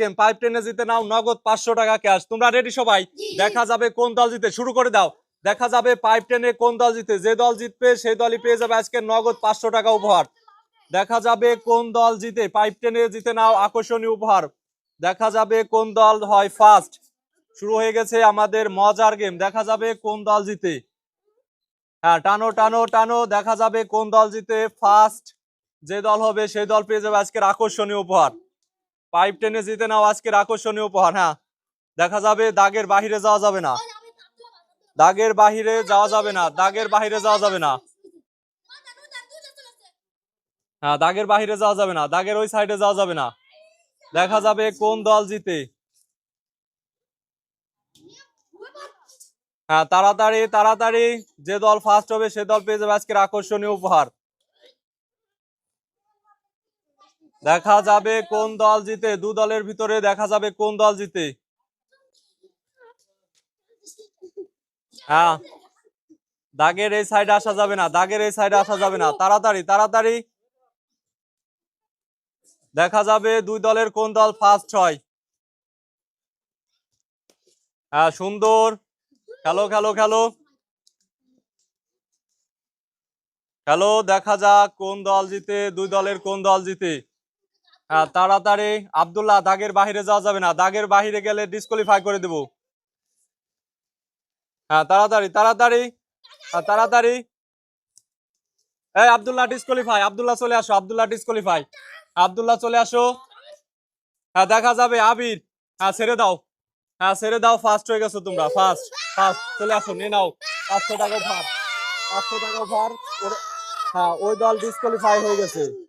Pipe টেনে জিতে নাও, নগদ পাঁচশো টাকা ক্যাশ তোমরা রেডি সবাই? দেখা যাবে কোন দল জিতে। শুরু করে দাও। দেখা যাবে পাইপ টেনে কোন দল জিতে। যে দল জিতবে সেই দলই পেয়ে যাবে আজকে নগদ পাঁচশো টাকা উপহার। দেখা যাবে কোন দল জিতে। পাইপ টেনে জিতে নাও, আকর্ষণীয় উপহার। দেখা যাবে কোন দল হয় ফার্স্ট শুরু হয়ে গেছে আমাদের মজার গেম দেখা যাবে কোন দল জিতে। হ্যাঁ টানো টানো টানো। দেখা যাবে কোন দল জিতে। ফার্স্ট যে দল হবে সেই দল পেয়ে যাবে আজকের আকর্ষণীয় উপহার। পাইপ টেনে জিতে নাও, আজকের আকর্ষণীয় উপহার হ্যাঁ। দেখা যাবে দাগের বাহিরে যাওয়া যাবে না। দাগের বাহিরে যাওয়া যাবে না, দাগের বাহিরে যাওয়া যাবে না। হ্যাঁ দাগের বাহিরে যাওয়া যাবে না, দাগের ওই সাইডে যাওয়া যাবে না। দেখা যাবে কোন দল জিতে। হ্যাঁ তাড়াতাড়ি তাড়াতাড়ি, যে দল ফার্স্ট হবে সে দল পেয়ে যাবে আজকের আকর্ষণীয় উপহার। দেখা যাবে কোন দল জিতে। দু দলের ভিতরে দেখা যাবে কোন দল জিতে। হ্যাঁ। দাগের এই সাইডে আসা যাবে না, দাগের এই সাইডে আসা যাবে না। তাড়াতাড়ি তাড়াতাড়ি। দেখা যাবে দুই দলের কোন দল ফার্স্ট হয়। হ্যাঁ সুন্দর। খেলো খেলো খেলো। খেলো, দেখা যাক কোন দল জিতে, দুই দলের কোন দল জিতে। তাড়াতাড়ি আব্দুল্লাহ, দাগের বাহিরে যাওয়া যাবে না। দাগের বাহিরে গেলে ডিসকোয়ালিফাই করে দেব। হ্যাঁ তাড়াতাড়ি তাড়াতাড়ি তাড়াতাড়ি। এই আব্দুল্লাহ ডিসকোয়ালিফাই আব্দুল্লাহ, চলে আসো। আব্দুল্লাহ ডিসকোয়ালিফাই আব্দুল্লাহ, চলে আসো। হ্যাঁ দেখা যাবে। আবির হ্যাঁ ছেড়ে দাও। হ্যাঁ ছেড়ে দাও। ফার্স্ট হয়ে গেছো তোমরা। ফার্স্ট ফার্স্ট চলে আসো, নিয়ে নাও। পাঁচশো টাকা ভার। পাঁচশো টাকা ভার হ্যাঁ ওই দল ডিসকোয়ালিফাই হয়ে গেছে।